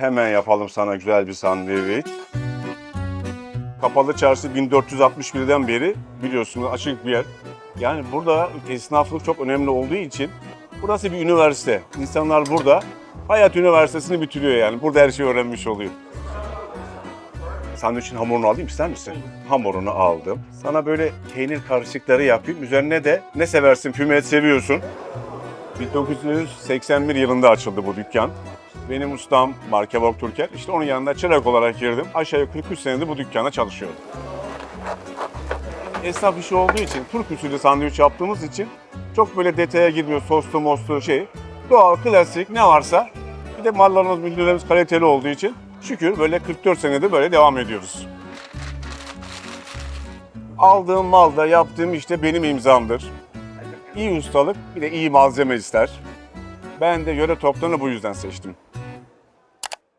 Hemen yapalım sana güzel bir sandviç. Kapalı Çarşı 1461'den beri biliyorsunuz açık bir yer. Yani burada esnaflık çok önemli olduğu için burası bir üniversite. İnsanlar burada Hayat Üniversitesi'ni bitiriyor yani. Burada her şeyi öğrenmiş oluyor. Sandviçin hamurunu alayım ister misin? Hamurunu aldım. Sana böyle peynir karışıkları yapayım. Üzerine de ne seversin? Füme seviyorsun. 1981 yılında açıldı bu dükkan. Benim ustam Marke Türker. İşte onun yanında çırak olarak girdim. Aşağı yukarı 43 senedir bu dükkanda çalışıyorum. Esnaf işi olduğu için, Türk usulü sandviç yaptığımız için çok böyle detaya girmiyor. Soslu moslu şey. Doğal, klasik ne varsa. Bir de mallarımız, müdürlerimiz kaliteli olduğu için şükür böyle 44 senedir böyle devam ediyoruz. Aldığım malda yaptığım işte benim imzamdır. İyi ustalık bir de iyi malzeme ister. Ben de yöre toplarını bu yüzden seçtim.